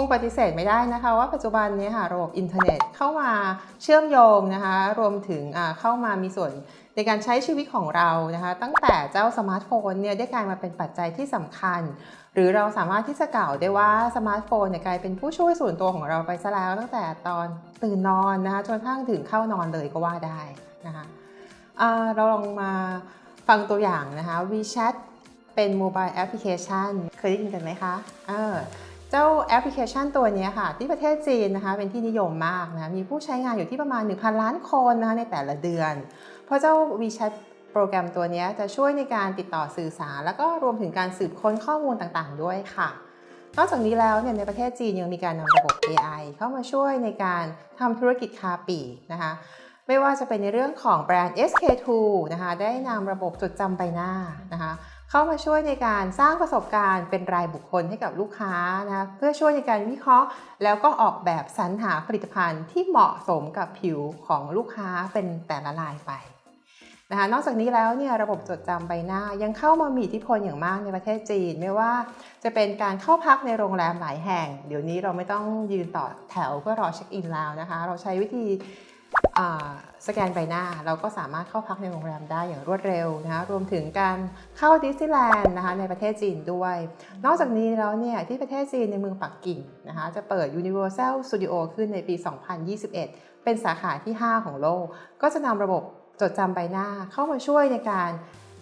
คงปฏิเสธไม่ได้นะคะว่าปัจจุบันนี้ค่ะระบบอินเทอร์เน็ตเข้ามาเชื่อมโยงนะคะรวมถึงเข้ามามีส่วนในการใช้ชีวิตของเรานะคะ ตั้งแต่เจ้าสมาร์ทโฟนเนี่ยได้กลายมาเป็นปัจจัยที่สำคัญ หรือเราสามารถที่จะกล่าวได้ว่าสมาร์ทโฟนเนี่ยกลายเป็นผู้ช่วยส่วนตัวของเราไปซะแล้ว ตั้งแต่ตอนตื่นนอนนะคะจนกระทั่งถึงเข้านอนเลยก็ว่าได้นะคะเราลองมาฟังตัวอย่างนะคะ WeChat เป็นโมบายแอปพลิเคชันเคยได้ยินกันไหมคะเออ เจ้าแอปพลิเคชันตัวนี้ค่ะ ที่ประเทศจีนนะคะเป็นที่นิยมมากนะะมีผู้ใช้งานอยู่ที่ประมาณ 1,000 ล้านคนนะคะในแต่ละเดือน เพราะเจ้า WeChat โปรแกรมตัวนี้จะช่วยในการติดต่อสื่อสาร แล้วก็รวมถึงการสืบค้นข้อมูลต่างๆ ด้วยค่ะ นอกจากนี้แล้วเนี่ยในประเทศจีนยังมีการนำระบบ AI เข้ามาช่วยในการทำธุรกิจคาปีนะคะไม่ว่าจะเป็นในเรื่องของแบรนด์ SK2 นะคะได้นำระบบจดจำใบหน้านะคะ เข้ามาช่วยในการสร้างประสบการณ์เป็นรายบุคคลให้กับลูกค้านะเพื่อช่วยในการวิเคราะห์ แล้วก็ออกแบบสรรหาผลิตภัณฑ์ที่เหมาะสมกับผิวของลูกค้าเป็นแต่ละรายไปนะคะนอกจากนี้แล้วเนี่ยระบบจดจำใบหน้ายังเข้ามามีอิทธิพลอย่างมากในประเทศจีน ไม่ว่าจะเป็นการเข้าพักในโรงแรมหลายแห่ง เดี๋ยวนี้เราไม่ต้องยืนต่อแถวเพื่อรอเช็คอินแล้วนะคะ เราใช้วิธี สแกนใบหน้าเราก็สามารถเข้าพักในโรงแรมได้อย่างรวดเร็วนะคะรวมถึงการเข้าดิสนีย์แลนด์นะคะในประเทศจีนด้วย นอกจากนี้แล้วเนี่ยที่ประเทศจีนในเมืองปักกิ่งนะคะจะเปิด Universal Studio ขึ้นในปี 2021 เป็นสาขาที่ 5 ของโลก ก็จะนำระบบจดจำใบหน้าเข้ามาช่วยในการ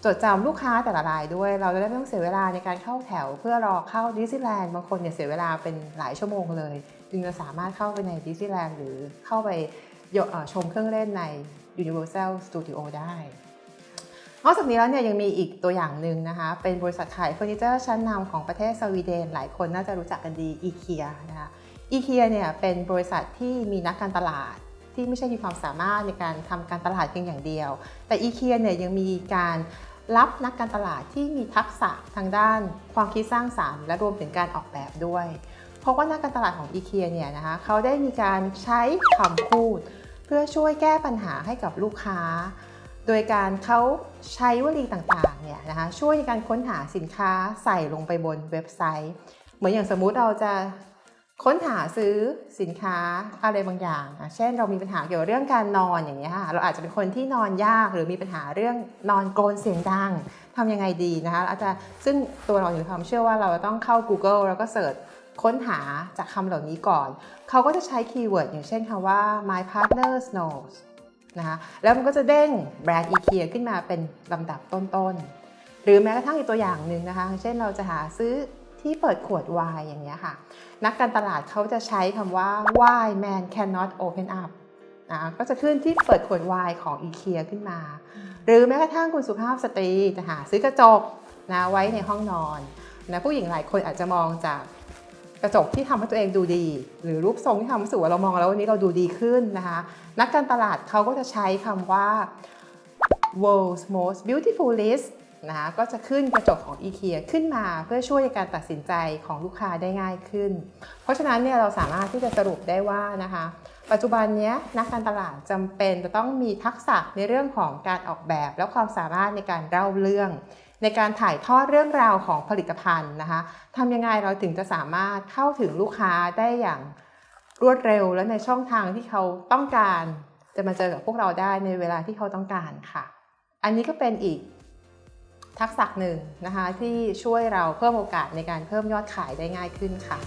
จดจำลูกค้าแต่ละรายด้วย เราจะได้ไม่ต้องเสียเวลาในการเข้าแถว เพื่อรอเข้าดิสนีย์แลนด์บางคนเนี่ยเสียเวลาเป็นหลายชั่วโมงเลยจึงจะสามารถเข้าไปในดิสนีย์แลนด์หรือเข้าไป ชมเครื่องเล่นใน Universal Studio ได้นอกจากนี้แล้วเนี่ยยังมีอีกตัวอย่างหนึ่งนะคะ เป็นบริษัทขายเฟอร์นิเจอร์ชั้นนำของประเทศสวีเดน หลายคนน่าจะรู้จักกันดี IKEA นะคะอีเคียเนี่ยเป็นบริษัทที่มีนักการตลาดที่ไม่ใช่มีความสามารถในการทำการตลาดเพียงอย่างเดียว แต่อีเคียเนี่ยยังมีการรับนักการตลาดที่มีทักษะทางด้านความคิดสร้างสารรค์ และรวมถึงการออกแบบด้วย เพราะว่านักการตลาดของอีเคียเนี่ยนะคะเขาได้มีการใช้คำพูด เพื่อช่วยแก้ปัญหาให้กับลูกค้า โดยการเขาใช้วลีต่างๆเนี่ยนะคะช่วยในการค้นหาสินค้าใส่ลงไปบนเว็บไซต์ เหมือนอย่างสมมุติเราจะค้นหาซื้อสินค้าอะไรบางอย่างอะเช่นเรามีปัญหาเกี่ยวกับเรื่องการนอนอย่างเงี้ยค่ะเราอาจจะเป็นคนที่นอนยากหรือมีปัญหาเรื่องนอนโกนเสียงดังทำยังไงดีนะคะอาจจะซึ่งตัวเราอยู่ความเชื่อว่าเราต้องเข้า Google แล้วก็เสิร์ช ค้นหาจากคำเหล่านี้ก่อน เขาก็จะใช้คีย์เวิร์ดอย่างเช่นคำว่า my partner knows นะคะแล้วมันก็จะเด้งแบรนด์ IKEA ขึ้นมาเป็นลำดับต้นๆ หรือแม้กระทั่งอีกตัวอย่างหนึ่งนะคะ เช่นเราจะหาซื้อที่เปิดขวดไวน์อย่างเงี้ยค่ะ นักการตลาดเขาจะใช้คำว่า why man cannot open up นะก็จะขึ้นที่เปิดขวดไวน์ของ IKEA ขึ้นมา หรือแม้กระทั่งคุณสุภาพสตรีจะหาซื้อกระจกนะไว้ในห้องนอนนะผู้หญิงหลายคนอาจจะมองจาก ระจกที่ทำให้ตัวเองดูดี หรือรูปทรงที่ทำให้สว่าเรามองแล้ววันนี้เราดูดีขึ้นนะคะ นักการตลาดเขาก็จะใช้คำว่า world's most beautiful list นะคะก็จะขึ้นกระจกของ IKEA ขึ้นมาเพื่อช่วยในการตัดสินใจของลูกค้าได้ง่ายขึ้น เพราะฉะนั้นเนี่ยเราสามารถที่จะสรุปได้ว่านะคะ ปัจจุบันนี้นักการตลาดจำเป็นจะต้องมีทักษะในเรื่องของการออกแบบและความสามารถในการเล่าเรื่อง ในการถ่ายทอดเรื่องราวของผลิตภัณฑ์นะคะทำยังไงเราถึงจะสามารถเข้าถึงลูกค้าได้อย่างรวดเร็วและในช่องทางที่เขาต้องการ จะมาเจอกับพวกเราได้ในเวลาที่เขาต้องการค่ะ อันนี้ก็เป็นอีกทักษะหนึ่งนะคะที่ช่วยเราเพิ่มโอกาสในการเพิ่มยอดขายได้ง่ายขึ้นค่ะ